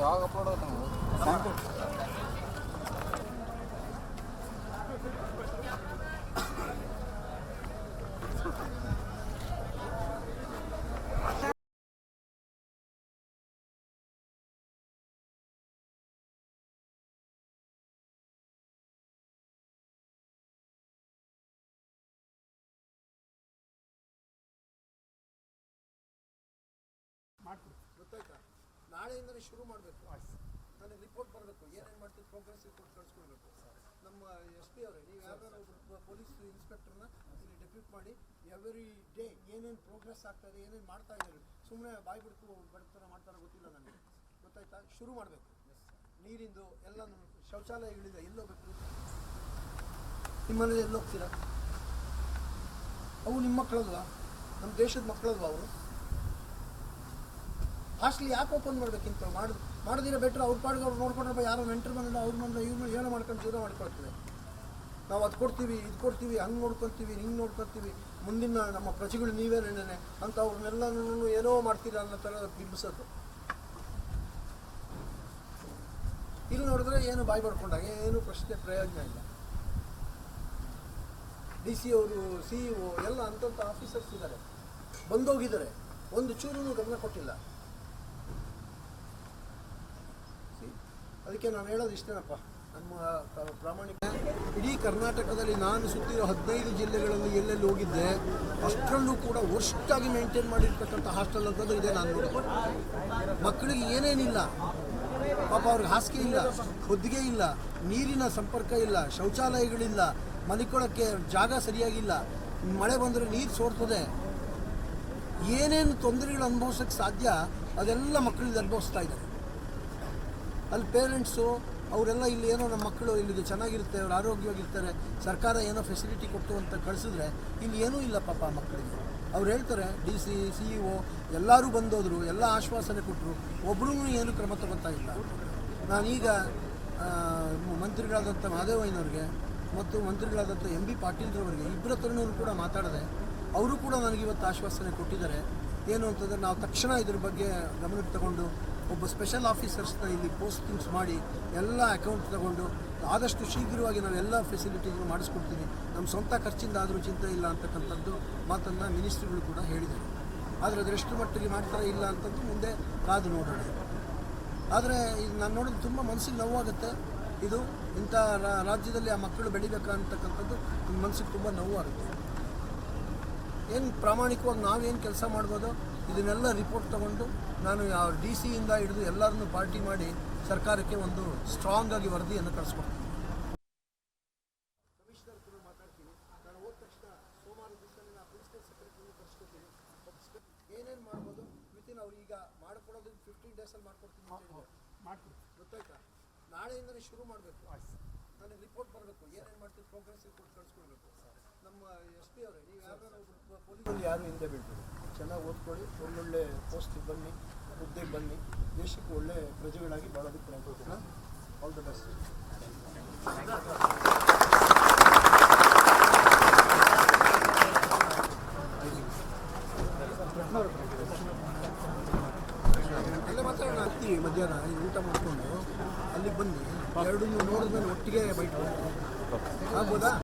ಯಾವಾಗ ಅಪ್ಲೋಡ್ ಆಗುತ್ತೆ ಮಾಡ್ತೀವಿ ಗೊತ್ತಾಯ್ತಾ? ನಾಳೆಯಿಂದಲೇ ಶುರು ಮಾಡಬೇಕು. ನನಗೆ ರಿಪೋರ್ಟ್ ಬರಬೇಕು. ಏನೇನು ಮಾಡ್ತೀವಿ ಪ್ರೋಗ್ರೆಸ್ ರಿಪೋರ್ಟ್ ಕಳಿಸ್ಕೊಡ್ಬೇಕು. ನಮ್ಮ ಎಸ್ ಪಿ ಅವರೇ, ನೀವು ಒಬ್ಬರು ಪೊಲೀಸ್ ಇನ್ಸ್ಪೆಕ್ಟರ್ನ ಇಲ್ಲಿ ಡೆಪ್ಯೂಟ್ ಮಾಡಿ ಎವ್ರಿ ಡೇ ಏನೇನು ಪ್ರೋಗ್ರೆಸ್ ಆಗ್ತಾ ಇದೆ, ಏನೇನು ಮಾಡ್ತಾ ಇದ್ದಾರೆ ಸುಮ್ಮನೆ ಬಾಯಿ ಬಿಡ್ತು ಬಡತನ ಮಾಡ್ತಾರೋ ಗೊತ್ತಿಲ್ಲ ನನಗೆ. ಗೊತ್ತಾಯ್ತಾ? ಶುರು ಮಾಡಬೇಕು. ನೀರಿಂದು ಎಲ್ಲ ಶೌಚಾಲಯಗಳಿದೆ ಎಲ್ಲೋಗ್ಬೇಕು ನಿಮ್ಮನೇಲಿ ಎಲ್ಲೋಗ್ತೀರಾ ಅವು ನಿಮ್ಮ ಮಕ್ಕಳಲ್ವಾ? ನಮ್ಮ ದೇಶದ ಮಕ್ಕಳಲ್ವಾ ಅವರು ಹಾಸ್ಟೆಲ್ ಯಾಕೆ ಓಪನ್ ಮಾಡಬೇಕಿಂತ ಮಾಡ್ ಮಾಡೋದಿರ ಬೆಟ್ರ್ ಅವ್ರ ಪಾಡಿಗೆ ಅವ್ರು ನೋಡ್ಕೊಂಡ್ರೆ ಯಾರೋ ನೆಂಟರು ಬಂದಿಲ್ಲ ಅವ್ರು ಬಂದ್ರೆ ಇವ್ರು ಏನೋ ಮಾಡ್ಕೊಂಡು ಜೀವನ ಮಾಡ್ಕೊಳ್ತೀವಿ ನಾವು ಅದು ಕೊಡ್ತೀವಿ, ಇದು ಕೊಡ್ತೀವಿ, ಹಂಗೆ ನೋಡ್ಕೊತೀವಿ ಹಿಂಗೆ ನೋಡ್ಕೊತೀವಿ ಮುಂದಿನ ನಮ್ಮ ಪ್ರಜೆಗಳು ನೀವೇ ನೆನೆ ಅಂತ ಅವ್ರನ್ನೆಲ್ಲನೂ ಏನೋ ಮಾಡ್ತೀರಾ ಅನ್ನೋ ಥರ ಬಿಂಬಿಸೋದು. ಇಲ್ಲಿ ನೋಡಿದ್ರೆ ಏನು ಬಾಯಿ ಮಾಡ್ಕೊಂಡಾಗ ಏನು ಪ್ರಶ್ನೆ ಪ್ರಯೋಜನ ಇಲ್ಲ. ಡಿ ಸಿ ಅವರು, ಸಿ ಇ ಎಲ್ಲ ಅಂತಂಥ ಆಫೀಸರ್ಸ್ ಇದ್ದಾರೆ ಬಂದೋಗಿದ್ದಾರೆ. ಒಂದು ಚೂರು ಗಮನ ಕೊಟ್ಟಿಲ್ಲ. ಅದಕ್ಕೆ ನಾನು ಹೇಳೋದು ಇಷ್ಟೇನಪ್ಪ. ನಮ್ಮ ಪ್ರಾಮಾಣಿಕ ಇಡೀ ಕರ್ನಾಟಕದಲ್ಲಿ ನಾನು ಸುತ್ತಿರೋ ಹದಿನೈದು ಜಿಲ್ಲೆಗಳಲ್ಲಿ ಎಲ್ಲೆಲ್ಲಿ ಹೋಗಿದ್ದೆ, ಅಷ್ಟರಲ್ಲೂ ಕೂಡ ವರ್ಷಾಗಿ ಮೇಂಟೈನ್ ಮಾಡಿರ್ತಕ್ಕಂಥ ಹಾಸ್ಟೆಲ್ ಅಂತದ್ದು ಇದೆ ನಾನು ಮಕ್ಕಳಿಗೆ ಏನೇನಿಲ್ಲ, ಪಾಪ ಅವ್ರಿಗೆ ಹಾಸಿಗೆ ಇಲ್ಲ ಹೊದ್ದಿಗೆ ಇಲ್ಲ, ನೀರಿನ ಸಂಪರ್ಕ ಇಲ್ಲ, ಶೌಚಾಲಯಗಳಿಲ್ಲ, ಮಲಿಕೊಳ್ಳೋಕ್ಕೆ ಜಾಗ ಸರಿಯಾಗಿಲ್ಲ, ಮಳೆ ಬಂದರೆ ನೀರು ಸೋರ್ತದೆ. ಏನೇನು ತೊಂದರೆಗಳು ಅನುಭವಿಸೋಕ್ಕೆ ಸಾಧ್ಯ, ಅದೆಲ್ಲ ಮಕ್ಕಳಿಂದ ಅನುಭವಿಸ್ತಾ ಇದ್ದಾರೆ. ಅಲ್ಲಿ ಪೇರೆಂಟ್ಸು, ಅವರೆಲ್ಲ ಇಲ್ಲಿ ಏನೋ ನಮ್ಮ ಮಕ್ಕಳು ಇಲ್ಲಿಗೆ ಚೆನ್ನಾಗಿರುತ್ತೆ, ಅವ್ರು ಆರೋಗ್ಯವಾಗಿರ್ತಾರೆ, ಸರ್ಕಾರ ಏನೋ ಫೆಸಿಲಿಟಿ ಕೊಟ್ಟು ಅಂತ ಕಳಿಸಿದ್ರೆ ಇಲ್ಲಿ ಏನೂ ಇಲ್ಲ ಪಾಪ ಮಕ್ಕಳಿಗೆ. ಅವ್ರು ಹೇಳ್ತಾರೆ D C C E O ಎಲ್ಲರೂ ಬಂದೋದ್ರು, ಎಲ್ಲ ಆಶ್ವಾಸನೆ ಕೊಟ್ಟರು ಒಬ್ಬರೂ ಏನು ಕ್ರಮ ತಗೊತಾ ಇಲ್ಲ. ನಾನೀಗ ಮಂತ್ರಿಗಳಾದಂಥ ಮಾದೇವಯ್ಯನವ್ರಿಗೆ ಮತ್ತು ಮಂತ್ರಿಗಳಾದಂಥ ಎಂ ಬಿ ಪಾಟೀಲ್ರವರಿಗೆ ಇಬ್ಬರ ಹತ್ರನೂ ಕೂಡ ಮಾತಾಡಿದೆ, ಅವರು ಕೂಡ ನನಗೆ ಇವತ್ತು ಆಶ್ವಾಸನೆ ಕೊಟ್ಟಿದ್ದಾರೆ. ಏನು ಅಂತಂದರೆ ನಾವು ತಕ್ಷಣ ಇದ್ರ ಬಗ್ಗೆ ಗಮನಕ್ಕೆ ತಗೊಂಡು ಒಬ್ಬ ಸ್ಪೆಷಲ್ ಆಫೀಸರ್ಸ್ನ ಇಲ್ಲಿ ಪೋಸ್ಟಿಂಗ್ಸ್ ಮಾಡಿ ಎಲ್ಲ ಅಕೌಂಟ್ ತಗೊಂಡು, ಆದಷ್ಟು ಶೀಘ್ರವಾಗಿ ನಾವು ಎಲ್ಲ ಫೆಸಿಲಿಟಿಗಳು ಮಾಡಿಸ್ಕೊಡ್ತೀವಿ. ನಮ್ಮ ಸ್ವಂತ ಖರ್ಚಿಂದ ಆದರೂ ಚಿಂತೆ ಇಲ್ಲ ಅಂತಕ್ಕಂಥದ್ದು ಮಾತನ್ನು ಮಿನಿಸ್ಟ್ರಿಗಳು ಕೂಡ ಹೇಳಿದರು ಆದರೆ ಅದೆಷ್ಟು ಮಟ್ಟಿಗೆ ಮಾಡ್ತಾರೆ ಇಲ್ಲ ಅಂತಂದು ಮುಂದೆ ಕಾದು ನೋಡೋಣ. ಆದರೆ ಇದು ನಾನು ನೋಡೋದು ತುಂಬ ಮನಸ್ಸಿಗೆ ನೋವಾಗುತ್ತೆ. ಇದು ಇಂಥ ರಾಜ್ಯದಲ್ಲಿ ಆ ಮಕ್ಕಳು ಬೆಳಿಬೇಕಂತಕ್ಕಂಥದ್ದು ನನ್ನ ಮನಸ್ಸಿಗೆ ತುಂಬ ನೋವಾಗುತ್ತೆ. ಏನು ಪ್ರಾಮಾಣಿಕವಾಗಿ ನಾವೇನು ಕೆಲಸ ಮಾಡ್ಬೋದು? ಇದನ್ನೆಲ್ಲ ರಿಪೋರ್ಟ್ ತಗೊಂಡು ನಾನು ಯಾವ ಡಿ ಸಿಯಿಂದ ಹಿಡಿದು ಎಲ್ಲರನ್ನೂ ಪಾರ್ಟಿ ಮಾಡಿ ಸರ್ಕಾರಕ್ಕೆ ಒಂದು ಸ್ಟ್ರಾಂಗ್ ಆಗಿ ವರದಿಯನ್ನು ಕಳಿಸ್ಕೊಡ್ತೀನಿ. ಏನೇನು ಮಾಡ್ಬೋದು? ವಿತಿನ್ ಅವ್ರು ಈಗ ಮಾಡ್ಕೊಡೋದು ಫಿಫ್ಟೀನ್ ಡೇಸಲ್ಲಿ ಮಾಡ್ಕೊಡ್ತೀನಿ ಗೊತ್ತಾಯ್ತಾ? ನಾಳೆಯಿಂದಲೇ ಶುರು ಮಾಡಬೇಕು. ನನಗೆ ರಿಪೋರ್ಟ್ ಬರಬೇಕು. ಏನೇನು ಮಾಡ್ತೀವಿ ಪ್ರೋಗ್ರೆಸ್ ರಿಪೋರ್ಟ್ ಕಳಿಸ್ಕೊಡ್ಬೇಕು. ನಮ್ಮ ಎಸ್ ಪಿ ಅವರೇ, ನೀವು ಯಾರು ಪೊಲೀಸಲ್ಲಿ ಯಾರು ಹಿಂದೆ ಬೀಳ್ತೀರಿ? ಚೆನ್ನಾಗಿ ಓದ್ಕೊಳ್ಳಿ, ಒಳ್ಳೊಳ್ಳೆ ಪೋಸ್ಟಿಗೆ ಬನ್ನಿ ಹುದ್ದೆಗೆ ಬನ್ನಿ. ದೇಶಕ್ಕೆ ಒಳ್ಳೆ ಪ್ರಜೆಗಳಾಗಿ ಬಾಳೋದಕ್ಕೆ ಪ್ರಯತ್ನ ಆಲ್ ದ ಬೆಸ್ಟ್ ಹತ್ತಿ ಮಧ್ಯಾಹ್ನ ಊಟ ಮಾಡಿಕೊಂಡು ಅಲ್ಲಿಗೆ ಬನ್ನಿ. ಎರಡು ನೋಡಿದ್ಮೇಲೆ ಒಟ್ಟಿಗೆ ಬೈಟ್ ಆಗ್ಬೋದಾ?